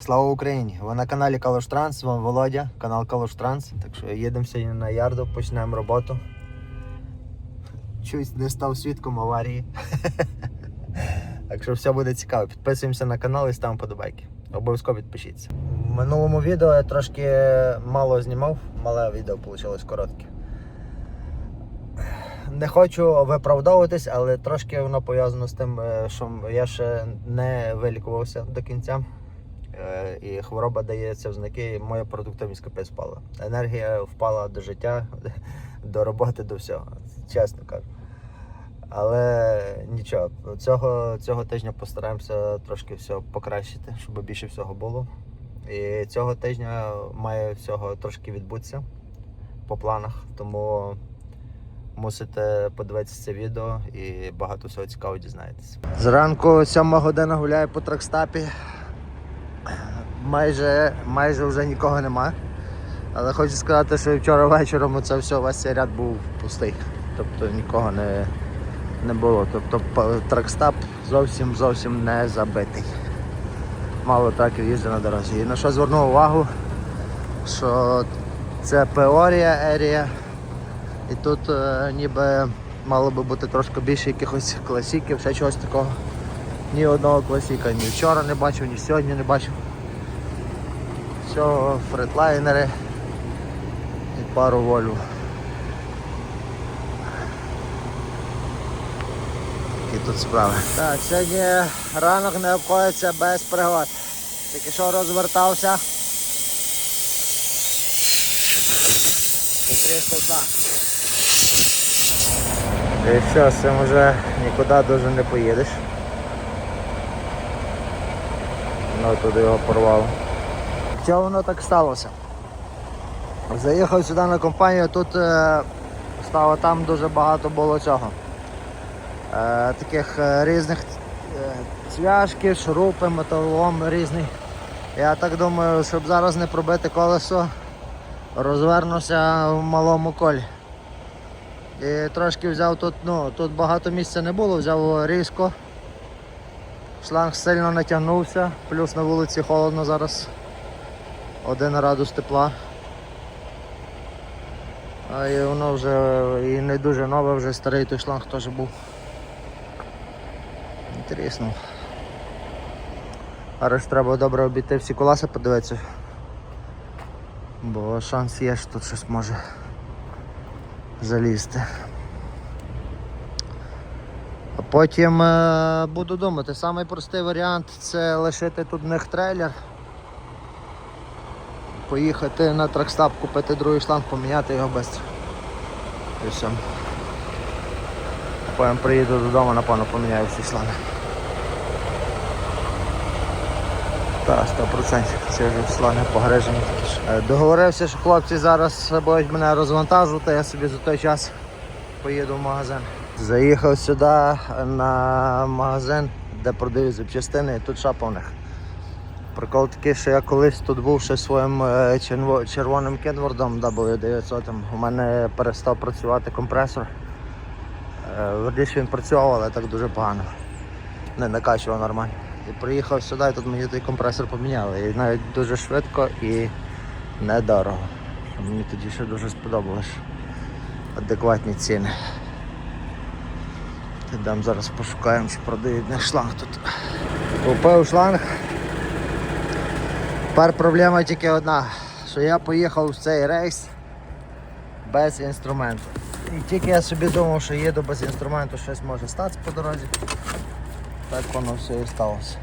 Слава Україні! Ви на каналі Калуш Транс, з вами Володя, канал Калуш Транс. Так що їдемо сьогодні на ярду, почнемо роботу. Чуть не став свідком аварії. так що все буде цікаво. Підписуємося на канал і ставимо подобайки. Обов'язково підпишіться. В минулому відео я трошки мало знімав, мале відео вийшло коротке. Не хочу виправдовуватись, але трошки воно пов'язано з тим, е, що я ще не вилікувався до кінця. Е, І хвороба дається в знаки, моя продуктивність капець впала. Енергія впала до життя, до роботи, до всього, чесно кажу. Але нічого, цього, цього тижня постараємося трошки все покращити, щоб більше всього було. І цього тижня має всього трошки відбутися по планах, тому мусите подивитися це відео і багато всього цікавого дізнаєтесь. Зранку 7 година гуляю по тракстапі. Майже, майже вже нікого нема. Але хочу сказати, що вчора вечором це все, весь цей ряд був пустий. Тобто нікого не, не було. Тобто тракстап зовсім зовсім не забитий. Мало траків їздить на дорозі. І на що звернув увагу, що це Пеорія ерія. І тут е, ніби мало би бути трошки більше якихось класіків, ще чогось такого. Ні одного класіка ні вчора не бачив, ні сьогодні не бачив. Все, фретлайнери і пару волю. Які тут справи. Так, сьогодні ранок не обходиться без пригод. Тільки що розвертався. І 302. І що, з цим вже нікуди дуже не поїдеш. Ну туди його порвало. Чого воно так сталося? Заїхав сюди на компанію, тут е, стало там дуже багато було цього. Е, таких е, різних е, цвяшків, шурупи, металолом різний. Я так думаю, щоб зараз не пробити колесо, розвернувся в малому колі. І трошки взяв тут, ну, тут багато місця не було, взяв різко. Шланг сильно натягнувся, плюс на вулиці холодно зараз. Один градус тепла. А і воно вже і не дуже нове, вже старий той шланг теж був. Інтересно. Зараз треба добре обійти всі колеса подивитися. Бо шанс є, що тут щось може залізти. Потім е, буду думати, самий простий варіант це лишити тут в них трейлер. Поїхати на тракстап, купити другий шланг, поміняти його швидко. І все. Потім приїду додому, напевно, поміняю всі шланги. Так, 100% ці вже шланги погрежені. Е, Договорився, що хлопці зараз будуть мене розвантажувати, я собі за той час поїду в магазин. Заїхав сюди на магазин, де продають запчастини, і тут шапа в них. Прикол такий, що я колись тут був ще своїм е, червоним кенвордом W900. У мене перестав працювати компресор. Е, Верніше він працював, але так дуже погано. Не накачував нормально. І приїхав сюди, і тут мені той компресор поміняли. І навіть дуже швидко і недорого. Мені тоді ще дуже сподобалось. Адекватні ціни. Йдемо зараз пошукаємо, чи продають шланг тут. Купив шланг. Тепер проблема тільки одна, що я поїхав в цей рейс без інструменту. І тільки я собі думав, що їду без інструменту, щось може статися по дорозі. Так воно все і сталося.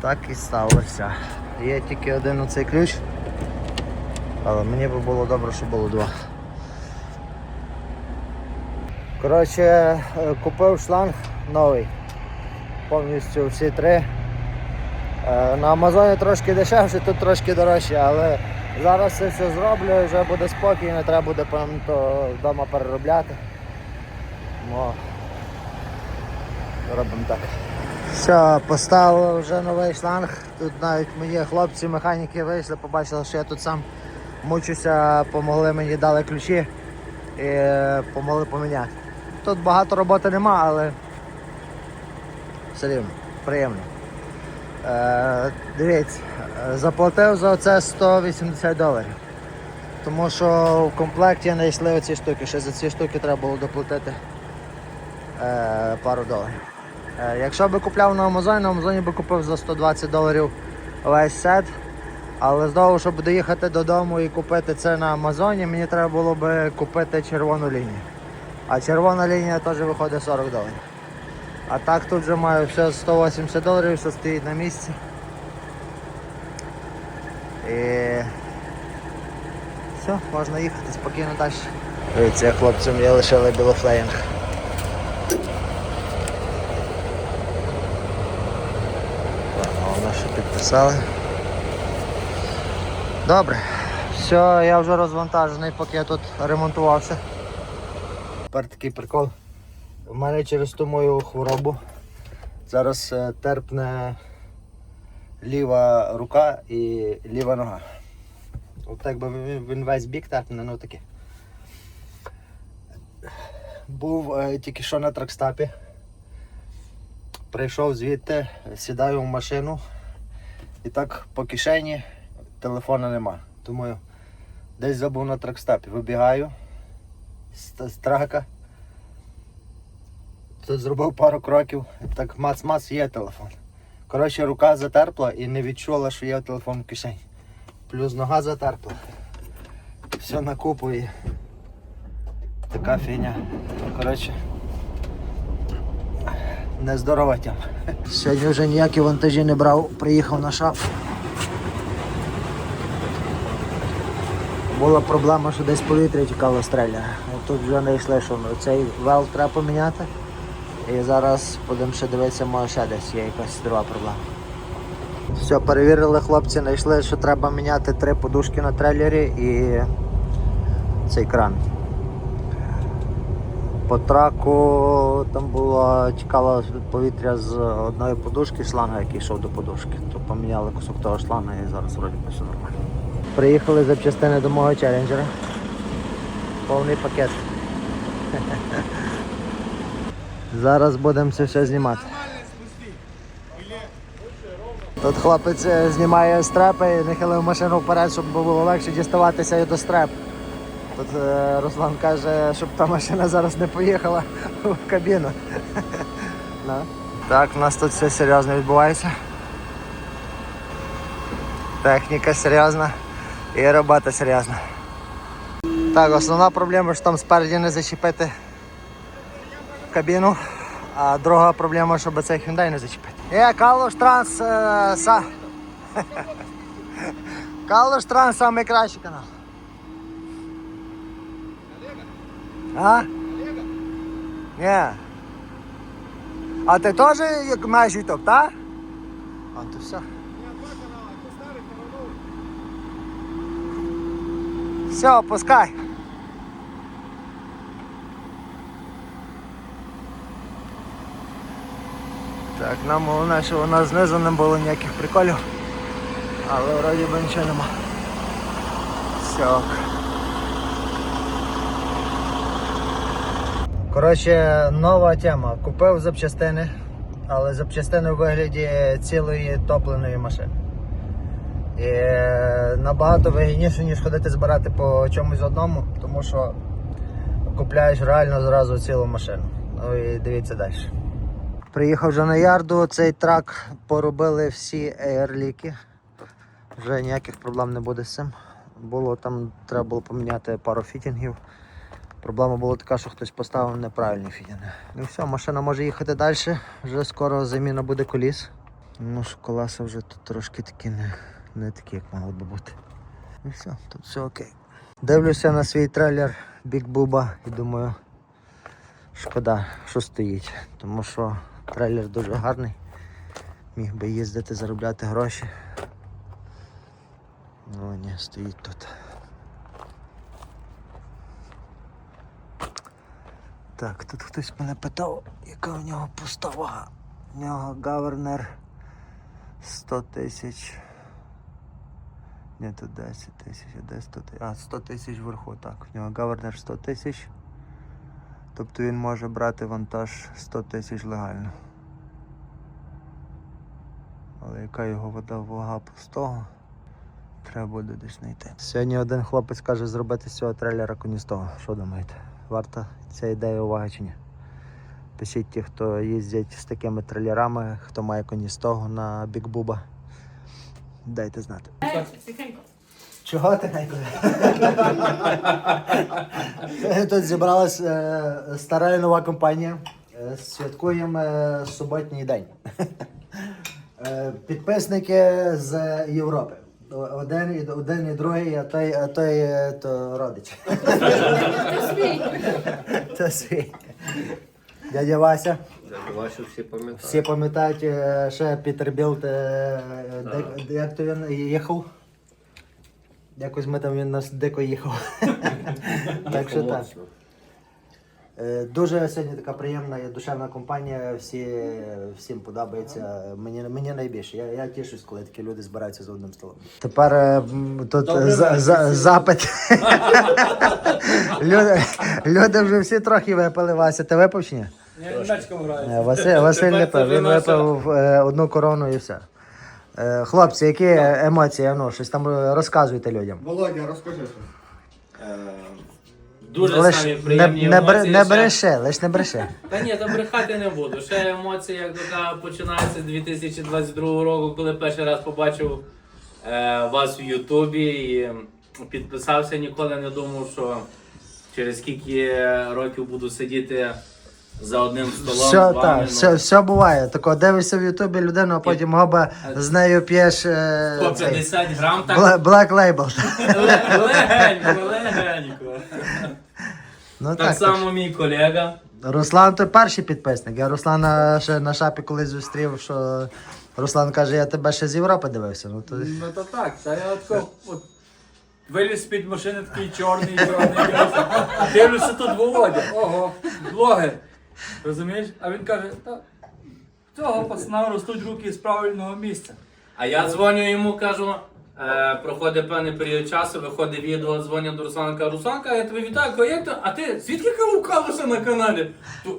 Так і сталося. Є тільки один оцей ключ, але мені би було добре, щоб було два. Коротше, е, купив шланг новий. Повністю всі три. Е, На Амазоні трошки дешевше, тут трошки дорожче, але зараз це все зроблю вже буде спокій, не треба буде то вдома переробляти. Мо. Робимо так. Все, поставили вже новий шланг. Тут навіть мої хлопці-механіки вийшли, побачили, що я тут сам мучуся, помогли мені дали ключі і е, помогли поміняти. Тут багато роботи нема, але все рівно, приємно. Е, дивіться, заплатив за це 180 доларів. Тому що в комплекті не йшли оці штуки. Ще за ці штуки треба було доплатити е, пару доларів. Е, якщо би купляв на Амазоні, на Амазоні би купив за 120 доларів весь сет. Але знову, щоб доїхати додому і купити це на Амазоні, мені треба було би купити червону лінію. А червона лінія теж виходить 40 доларів. А так тут вже маю все 180 доларів, все стоїть на місці. І все, можна їхати спокійно далі. Дивіться, хлопцям я лишили білофлеєнг. Головне, що підписали. Добре. Все, я вже розвантажений, поки я тут ремонтувався. Тепер такий прикол. У мене через ту мою хворобу зараз е, терпне ліва рука і ліва нога. От так би він- весь бік терпне, ну таке. Був е, тільки що на тракстапі. Прийшов звідти, сідаю в машину і так по кишені телефона нема. Думаю, десь забув на тракстапі. Вибігаю з. Тут зробив пару кроків, так мац-мац є телефон. Коротше, рука затерпла і не відчула, що є телефон в кишені. Плюс нога затерпла. Все на така фігня. Коротше. Нездорова тема. Сьогодні вже ніякі вантажі не брав, приїхав на шап. Була проблема, що десь повітря тікало з трейлера. Тут вже не йшли, що цей вал треба поміняти. І зараз будемо ще дивитися, може ще десь є якась друга проблема. Все, перевірили хлопці, знайшли, що треба міняти три подушки на трейлері і цей кран. По траку там було тікало повітря з одної подушки, шланга, який йшов до подушки. То поміняли кусок того шланга і зараз вроді все нормально. Приїхали запчастини до мого челенджера. Повний пакет. Зараз будемо це все знімати. Тут хлопець е, знімає стрепи і нахилив машину вперед, щоб було легше діставатися і до стреп. Тут е, Руслан каже, щоб та машина зараз не поїхала в кабіну. Ну. Так, у нас тут все серйозно відбувається. Техніка серйозна і робота серйозна. Так, основна проблема, що там спереді не зачепити кабіну, а друга проблема, щоб цей Hyundai не зачепити. Є Калуш Транс са. Калуш Транс найкращий канал. А? Ні. А ти теж маєш YouTube, так? А то все. Все, пускай. Так, нам головне, що у нас знизу не було ніяких приколів. Але вроді би нічого нема. Все. Коротше, нова тема. Купив запчастини, але запчастини у вигляді цілої топленої машини. І е, набагато вигідніше, ніж ходити збирати по чомусь одному, тому що купляєш реально зразу цілу машину. Ну і дивіться далі. Приїхав вже на ярду, цей трак поробили всі ейрліки. Вже ніяких проблем не буде з цим. Було там, треба було поміняти пару фітінгів. Проблема була така, що хтось поставив неправильні фітінги. Ну все, машина може їхати далі. Вже скоро заміна буде коліс. Ну що колеса вже тут трошки такі не, не такі, як мали би бути. І все, тут все окей. Дивлюся на свій трейлер Big Buba і думаю, шкода, що стоїть. Тому що трейлер дуже гарний. Міг би їздити, заробляти гроші. Ну ні, стоїть тут. Так, тут хтось мене питав, яка у нього пуста. У нього гавернер 100 тисяч. Ні, тут 10 тисяч, а де 100 тисяч? А, 100 тисяч вверху, так. У нього гавернер 100 тисяч. Тобто він може брати вантаж 100 тисяч легально. Але яка його вода вага пустого? Треба буде десь знайти. Сьогодні один хлопець каже зробити з цього трейлера коністого. Що думаєте? Варта ця ідея уваги чи ні? Пишіть ті, хто їздять з такими трейлерами, хто має коністого на бікбуба. Дайте знати. Тихенько. Чого ти Тут зібралась е, стара і нова компанія. Е, Святкуємо е, суботній день. Е, Підписники з Європи. Один і один і другий, а той, а той е, то родич. То свій. Дядя Вася. Ваші всі пам'ятають. Всі пам'ятають, е, ще Пітер Білд, е, де- як то він їхав. Якось ми там він нас дико їхав. так що так. Е, Дуже сьогодні така приємна і душевна компанія. Всі, всім подобається. Мені, мені найбільше. Я, я тішусь, коли такі люди збираються за одним столом. Тепер е, м, тут Добрий за, вечір. за, запит. люди, люди вже всі трохи випили. Вася, ти випив чи ні? Я німецькому граю. Е, Василь, Василь вже він випив е, одну корону і все. Е, Хлопці, які емоції? Ну, щось там розказуйте людям. Володя, розкажи щось. Дуже Лиш самі не, приємні не, бре- емоції. не ще- бреши, лиш не бреши. Та ні, та брехати не буду. Ще емоції, як така починається 2022 року, коли перший раз побачив е, вас в Ютубі і підписався, ніколи не думав, що через скільки років буду сидіти за одним столом Все, з вами. так, ну. все, все буває. Тако дивишся в Ютубі людину, а потім гоба з нею п'єш е, По цей, 50 грам так Бла- Black Label. ле- легенько, легенько. Ну, Так так, само мій колега. Руслан то перший підписник. Я Руслана ще на шапі колись зустрів, що Руслан каже, я тебе ще з Європи дивився. Ну, то... Ну то так, та я от, от виліз з-під машини такий чорний, чорний, чорний. Дивлюся тут Володя. Ого, блогер. Розумієш? А він каже, та цього пацана ростуть руки з правильного місця. А я дзвоню йому, кажу, е, проходить певний період часу, виходить відео, дзвоню до Руслана, кажу, Русланка, я тебе вітаю, кажу, як ти? А ти звідки кажу, на каналі? «Ту-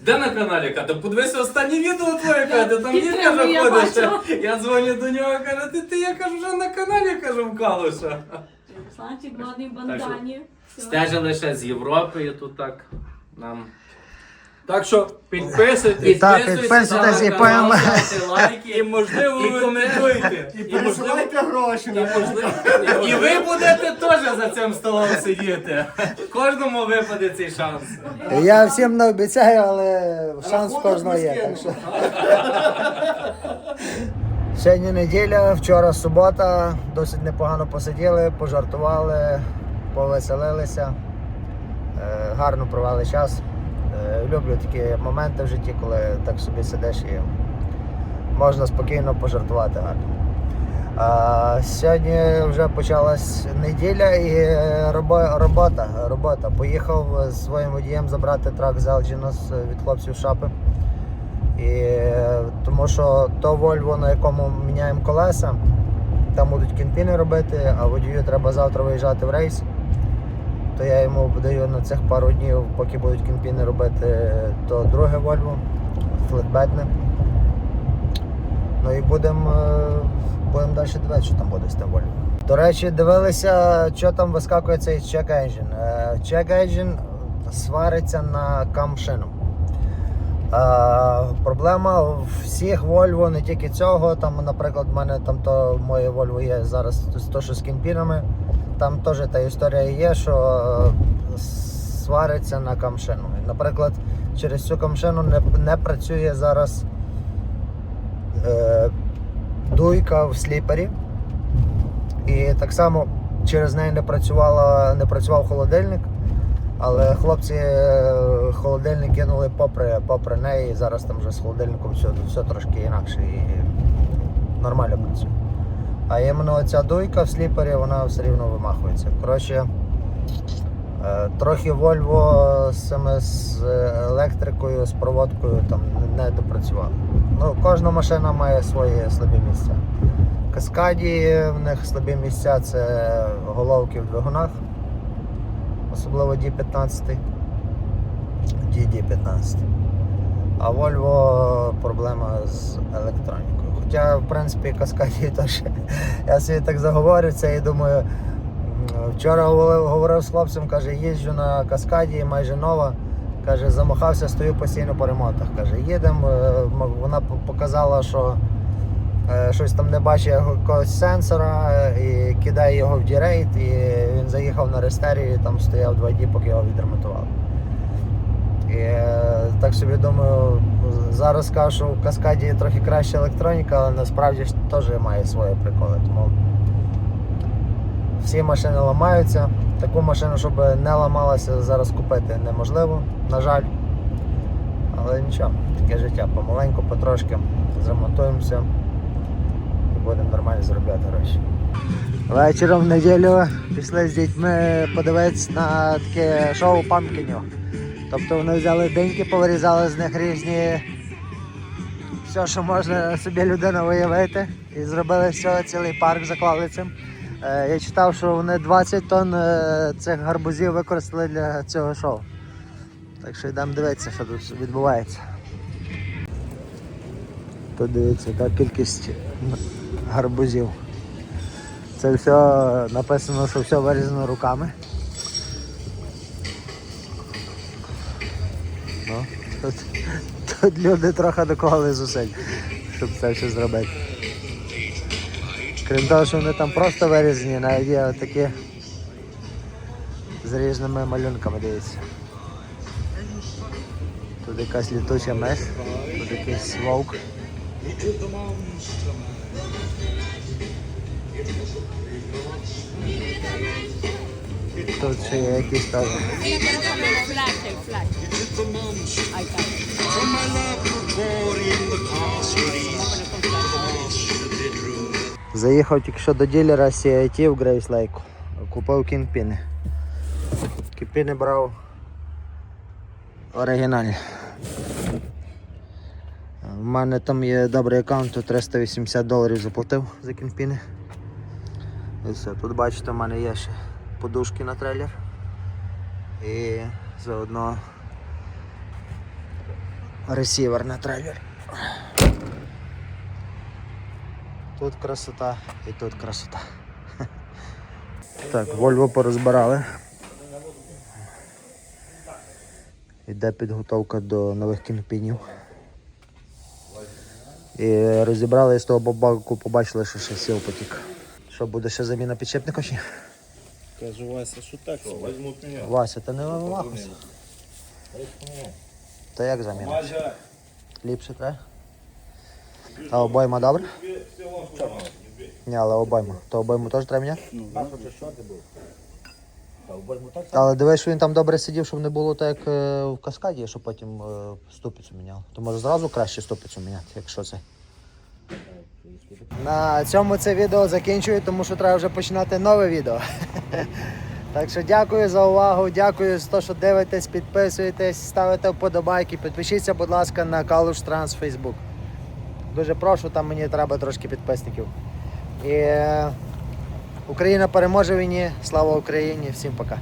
Де на каналі? Каже, подивися останнє відео твоє, каже, там є, Підтримую, каже, я ходиш. Я дзвоню до нього, каже, ти, ти я кажу, вже на каналі, кажу, вкалуєшся. Санчик в модній бандані. Все. Стежили ще з Європи, і тут так нам. Так що підписуйтесь Так, підписуйтесь і ставте лайки, і можливо і ви- коментуйте. І І можливо, пересилайте гроші І, на можливо, і ви будете теж за цим столом сидіти. Кожному випаде цей шанс. Я всім не обіцяю, але шанс кожного є. Так що. Сьогодні неділя, вчора субота, досить непогано посиділи, пожартували, повеселилися, Е, гарно провели час. Е, Люблю такі моменти в житті, коли так собі сидиш і можна спокійно пожартувати. А сьогодні вже почалась неділя і робо- робота. робота. Поїхав з своїм водієм забрати трак з Елджінос від хлопців шапи. І, е, тому що то Вольво, на якому міняємо колеса, там будуть кінпіни робити, а водію треба завтра виїжджати в рейс. То я йому даю на цих пару днів, поки будуть кінпіни робити, то друге Вольво, флетбедне. Ну і будемо будем далі дивитися, що там буде з тим Вольво. До речі, дивилися, що там вискакує цей check engine. Е, Check engine свариться на камшину. Е, проблема всіх Volvo, не тільки цього. Там, наприклад, в мене там то моє Volvo є зараз то, що з кімпінами. Там теж та історія є, що е, свариться на камшину. Наприклад, через цю камшину не, не працює зараз е, дуйка в сліпері. І так само через неї не, працювала, не працював холодильник. Але хлопці е, холодильник кинули попри, попри неї, зараз там вже з холодильником все, все трошки інакше і нормально працює. А іменно оця дуйка в сліпері, вона все рівно вимахується. Коротше, е, трохи Volvo з, електрикою, з проводкою там не допрацювали. Ну, кожна машина має свої слабі місця. Каскаді в них слабі місця це головки в двигунах особливо D15, DD15. А Volvo проблема з електронікою. відчуття, в принципі, каскадії теж. Я собі так заговорив це і думаю. Вчора говорив, з хлопцем, каже, їжджу на каскаді, майже нова. Каже, замахався, стою постійно по ремонтах. Каже, їдемо. е, Вона показала, що щось там не бачить якогось сенсора е, і кидає його в дірейт, і він заїхав на рестерію, там стояв два дні, поки його відремонтували. І е, так собі думаю, зараз кажу, що в каскаді трохи краща електроніка, але насправді ж теж має свої приколи. Тому всі машини ламаються. Таку машину, щоб не ламалася, зараз купити неможливо, на жаль. Але нічого, таке життя. Помаленьку, потрошки зремонтуємося будемо нормально заробляти гроші. Вечором в неділю пішли з дітьми подивитися на таке шоу памкінів. Тобто вони взяли деньки, повирізали з них різні все, що можна собі людина виявити. І зробили цього цілий парк, заклали цим. Е, Я читав, що вони 20 тонн е, цих гарбузів використали для цього шоу. Так що йдемо дивитися, що тут відбувається. Тут дивіться, яка кількість гарбузів. Це все написано, що все вирізано руками. Ну, тут, тут люди трохи доклали зусиль, щоб це все зробити. Крім того, що вони там просто вирізані, навіть є такі з різними малюнками, дивіться. Тут якась літуча миш, тут якийсь вовк. Flash, flash. Ahí está. Заїхав тільки що до ділера CIT в Грейс Лейку. Купив кінпіни. Кінпіни брав оригінальні. У мене там є добрий аккаунт, 380 доларів заплатив за кінпіни. І все. Тут бачите, в мене є ще подушки на трейлер. І заодно ресівер на трейлер. Тут красота і тут красота. Так, Вольво порозбирали. Іде підготовка до нових кінопінів. І розібрали з того баку, побачили, що ще сіл потік. Що буде ще заміна підшипника чи? Кажу, Вася, що так, возьмуть мене. Вася, ти не вимахуйся. Та як заміна? Мажа, Ліпше треба? А обойма добре? Ні, але обойма. То обойму теж треба міняти? Але дивись, що він там добре сидів, щоб не було так, як е, в каскаді, щоб потім е, ступицю міняв. То може зразу краще ступицю міняти, якщо це. На цьому це відео закінчую, тому що треба вже починати нове відео. Так що дякую за увагу, дякую за те, що дивитесь, підписуєтесь, ставите вподобайки. Підпишіться, будь ласка, на Калуш Транс Facebook. Дуже прошу, там мені треба трошки підписників. І е, Україна переможе війні. Слава Україні! Всім пока.